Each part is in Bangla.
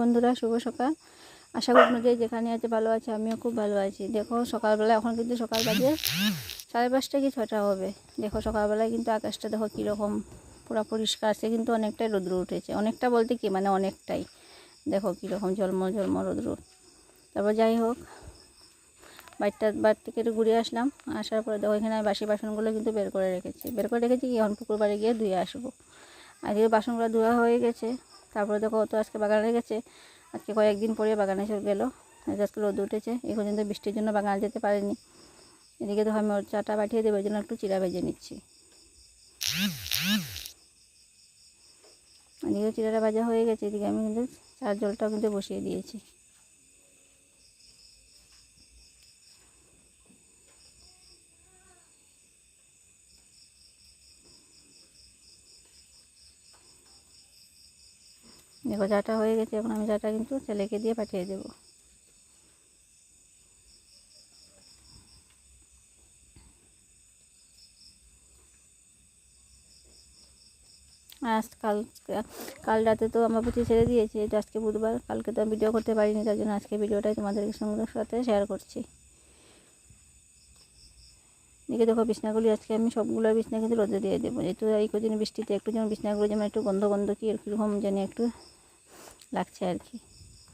বন্ধুরা, শুভ সকাল। আশা করি যে যেখানে আছে ভালো আছে, আমিও খুব ভালো আছি। দেখো, সকালবেলা, এখন কিন্তু সকাল বাজে সাড়ে পাঁচটা কি ছটা হবে? দেখো, সকালবেলায় কিন্তু আকাশটা দেখো কীরকম পুরো পরিষ্কার আছে কিন্তু অনেকটাই রৌদ্র উঠেছে। অনেকটা বলতে কি মানে অনেকটাই। দেখো, কীরকম ঝলমল ঝলমল রোদ্র। তারপর যাই হোক, বাড়িটা, বাড়ি থেকে একটু ঘুরে আসলাম। আসার পরে দেখো, এখানে বাসি বাসনগুলো কিন্তু বের করে রেখেছি। বের করে রেখেছি কি, এখন পুকুর বাড়ি গিয়ে ধুয়ে আসব। আজকে বাসনগুলো ধোয়া হয়ে গেছে তারপরে দেখো, তো আজকে বাগানে গেছে আজকে কয়েকদিন পরে বাগানে চলে গেলো। আজকে রোদ উঠেছে। এই পর্যন্ত বৃষ্টির জন্য বাগানে যেতে পারেনি। এদিকে তো আমি ওর চাটা পাঠিয়ে দেবো জন্য একটু চিরা ভেজে নিচ্ছি। এদিকে চিরাটা ভাজা হয়ে গেছে। এদিকে আমি কিন্তু চার জলটাও কিন্তু বসিয়ে দিয়েছি। দেখো চাটা হয়ে গেছে, এখন আমি চাটা কিন্তু ছেলেকে দিয়ে পাঠিয়ে দেব। আজ কাল কাল রাতে তো আমার প্রতি ছেড়ে দিয়েছি এটা আজকে বুধবার, কালকে তো আমি ভিডিও করতে পারিনি, তার জন্য আজকে ভিডিওটাই তোমাদের সঙ্গে সাথে শেয়ার করছি। এদিকে দেখো বিছনাগুলি, আজকে আমি সবগুলো বিছনা কিন্তু রোদে দিয়ে দেবো, যেহেতু এই কদিন বৃষ্টিতে একটু যেমন বিছনাগুলো যেমন একটু গন্ধ গন্ধ কি এরকম জানি একটু লাগছে আর কি।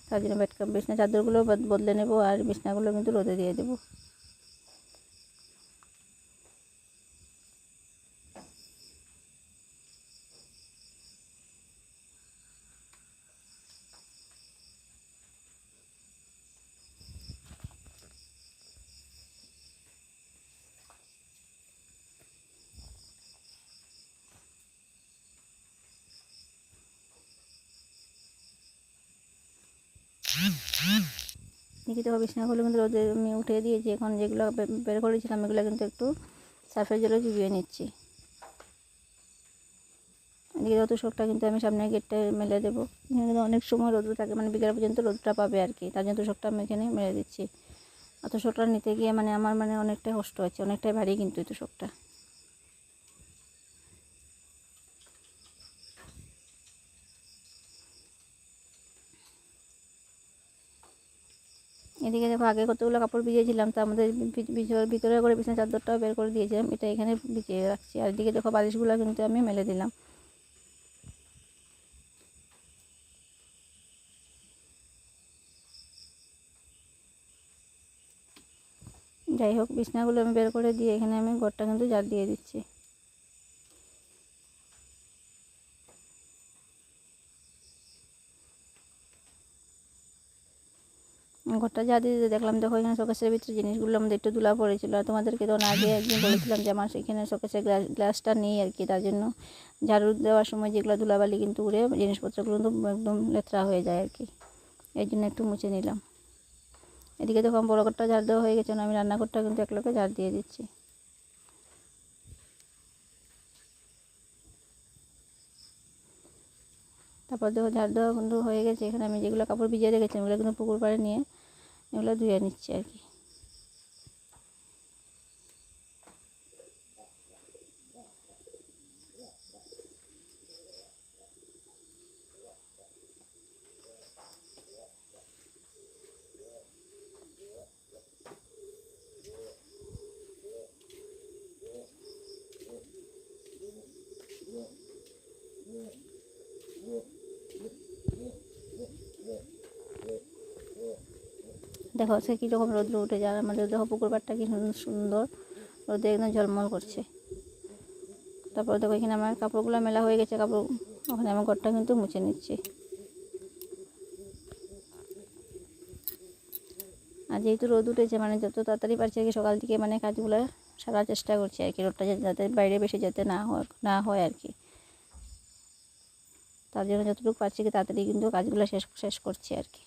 তার জন্য বেড বিছনা চাদরগুলো বদলে নেব আর বিছনাগুলো কিন্তু রোদে দিয়ে দেবো। তো বিছনাগুলো কিন্তু রোদে আমি উঠে দিয়েছি। এখন যেগুলো বের করেছিলাম, এগুলো কিন্তু একটু সার্ফের জলে চুবিয়ে নিচ্ছি। এদিকে যত শোকটা কিন্তু আমি সামনে গেটটা মেলে দেবো। কিন্তু অনেক সময় রোদ থাকে মানে বিকেল পর্যন্ত রোদটা পাবে আর কি। তার জন্য তোষকটা আমি এখানে মেলে দিচ্ছি। আর তোষকটা নিতে গিয়ে মানে আমার মানে অনেকটাই কষ্ট হচ্ছে, অনেকটাই ভারী কিন্তু এই তোষকটা এদিকে দেখো আগে কতগুলো কাপড় ভিজিয়েছিলাম তার মধ্যে ভিতরে করে বিছানা চাদরটাও বের করে দিয়েছিলাম, এটা এখানে ভিজিয়ে রাখছি। আর এদিকে দেখো বালিশগুলো কিন্তু আমি মেলে দিলাম। যাই হোক, বিছনাগুলো আমি বের করে দিয়ে এখানে আমি ঘরটা কিন্তু জার দিয়ে দিচ্ছি। ঘরটা যা দিয়ে দেখলাম, দেখো এখানে শোকেসের ভিতরে জিনিসগুলো আমাদের একটু ধুলা পড়েছিল। আর তোমাদেরকে তখন আগে একদিন বলেছিলাম যে আমার সেখানে শোকেসের গ্লাস গ্লাসটা নেই আর কি, তার জন্য ঝাড়ু দেওয়ার সময় যেগুলো ধুলাবালি কিন্তু উড়ে জিনিসপত্রগুলো কিন্তু একদম লেতরা হয়ে যায় আর কি। এই জন্য একটু মুছে নিলাম। এদিকে দেখো বড় ঘরটা ঝাড় দেওয়া হয়ে গেছে না আমি রান্নাঘরটা কিন্তু এক লোকে ঝাড় দিয়ে দিচ্ছি। তারপর দেখো ঝাড় দেওয়া কিন্তু হয়ে গেছে, এখানে আমি যেগুলো কাপড় ভিজিয়ে রেখেছি ওগুলো কিন্তু পুকুর পাড়ে নিয়ে এগুলো ধুয়ে নিচ্ছি আর কি। দেখো সে কীরকম রৌদ্র উঠে যায় আমাদের দেখো পুকুর পাড়টা কি সুন্দর। রোদে একদম ঝলমল করছে। তারপর দেখো এখানে আমার কাপড়গুলো মেলা হয়ে গেছে, কাপড় ওখানে আমার ঘরটা কিন্তু মুছে নিচ্ছি। আর যেহেতু রোদ উঠেছে মানে যত তাড়াতাড়ি পারছি আর কি সকাল থেকে মানে কাজগুলো সারার চেষ্টা করছি আর কি। রোদটা যাতে বাইরে বেশি যেতে না হয় না হয় আর কি। তার জন্য যতটুকু পারছি কি তাড়াতাড়ি কিন্তু কাজগুলো শেষ শেষ করছি আর কি।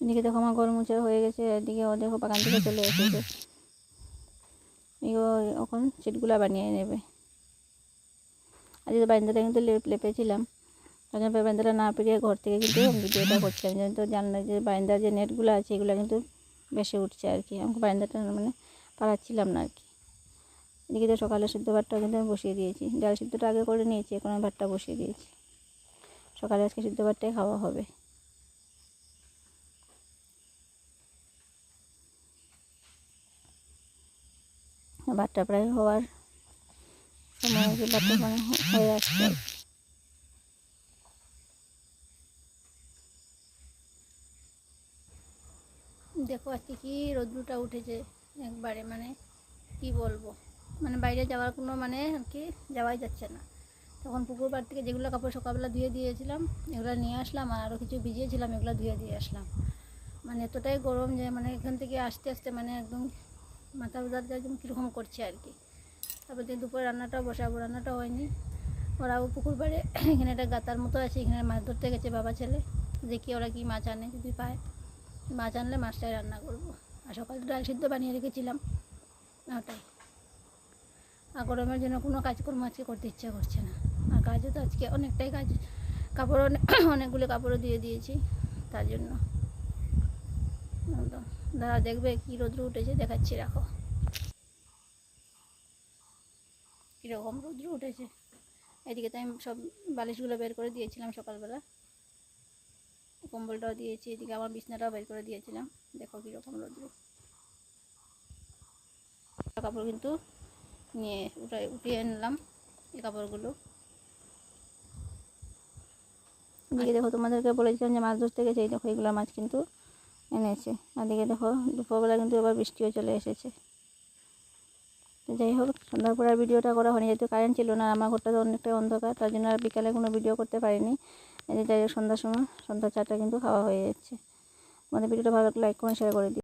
এদিকে দেখো আমার ঘর মুছে হয়ে গেছে, এদিকে ও দেখো বাগান থেকে চলে এসেছে। এখন সিটগুলো বানিয়ে নেবে। আজকে বারান্দাটা কিন্তু লেপ লেপেছিলাম। তখন বারান্দাটা না পেরিয়ে ঘর থেকে কিন্তু ভিডিওটা করছিলাম যেন তো জানলার যে বারান্দার যে নেটগুলো আছে, এগুলো কিন্তু বেশি উঠছে আর কি। আমাকে বারান্দাটা মানে পাড়াচ্ছিলাম না আর কি। এদিকে তো সকালে সিদ্ধ ভাতটা কিন্তু আমি বসিয়ে দিয়েছি। ডাল সিদ্ধটা আগে করে নিয়েছি, এখন আমি ভাতটা বসিয়ে দিয়েছি। সকালে আজকে সিদ্ধ ভাতটাই খাওয়া হবে। ভাতটা প্রায় হওয়ার সময় মানে হয়ে আসছে দেখো আজকে কি রোদ্রুটা উঠেছে একবারে মানে কি বলব? মানে বাইরে যাওয়ার কোনো মানে আর কি যাওয়াই যাচ্ছে না। তখন পুকুর পাড় থেকে যেগুলো কাপড় সকালবেলা ধুয়ে দিয়েছিলাম, এগুলো নিয়ে আসলাম আর আরও কিছু ভিজিয়েছিলাম, এগুলো ধুয়ে দিয়ে আসলাম। মানে এতটাই গরম যে মানে এখান থেকে আসতে আসতে মানে একদম মাথা উদারটা একদম কীরকম করছে আর কি। তারপর দিয়ে দুপুরে রান্নাটাও বসাবো রান্নাটা হয়নি। ওরাও পুকুর পাড়ে এখানে একটা গাতার মতো আছে, এখানে মাছ ধরতে গেছে বাবা ছেলে। দেখি ওরা কি মাছ আনে, যদি পায়। মাছ আনলে মাছটাই রান্না করব। আর সকালে ডাল সিদ্ধ বানিয়ে রেখেছিলাম ওটাই আর গরমের জন্য কোনো কাজকর্ম আজকে করতে ইচ্ছা করছে না। আর কাজও তো আজকে অনেকটাই কাজ। কাপড় অনেকগুলো কাপড়ও দিয়ে দিয়েছি, তার জন্য। একদম দাদা দেখবে কি রোদ্র উঠেছে, দেখাচ্ছি, রাখো। কীরকম রোদ্র উঠেছে। এদিকে তো আমি সব বালিশগুলো বের করে দিয়েছিলাম সকালবেলা। কম্বলটাও দিয়েছি, এদিকে আমার বিছনাটাও বের করে দিয়েছিলাম। দেখো কীরকম রোদ্র। কাপড় কিন্তু নিয়ে উঠাই, উঠিয়ে নিলাম এই কাপড়গুলো। দেখো, তোমাদেরকে বলেছিলাম যে মাছ ধরতে গেছে, এই দেখো, এগুলো মাছ কিন্তু এনেছে। আদিকে দেখো, দুপুরবেলা কিন্তু আবার বৃষ্টিও চলে এসেছে। তো যাই হোক, সন্ধ্যার পর আর ভিডিওটা করা হয়নি, যেহেতু কারেন্ট ছিল না, আমার ঘরটা তো অনেকটাই অন্ধকার, তার জন্য আর বিকালে কোনো ভিডিও করতে পারিনি। যাই হোক, সন্ধ্যার সময় সন্ধ্যা চাটা কিন্তু খাওয়া হয়ে যাচ্ছে। আমাদের ভিডিওটা ভালো লাইক করে শেয়ার করে দিই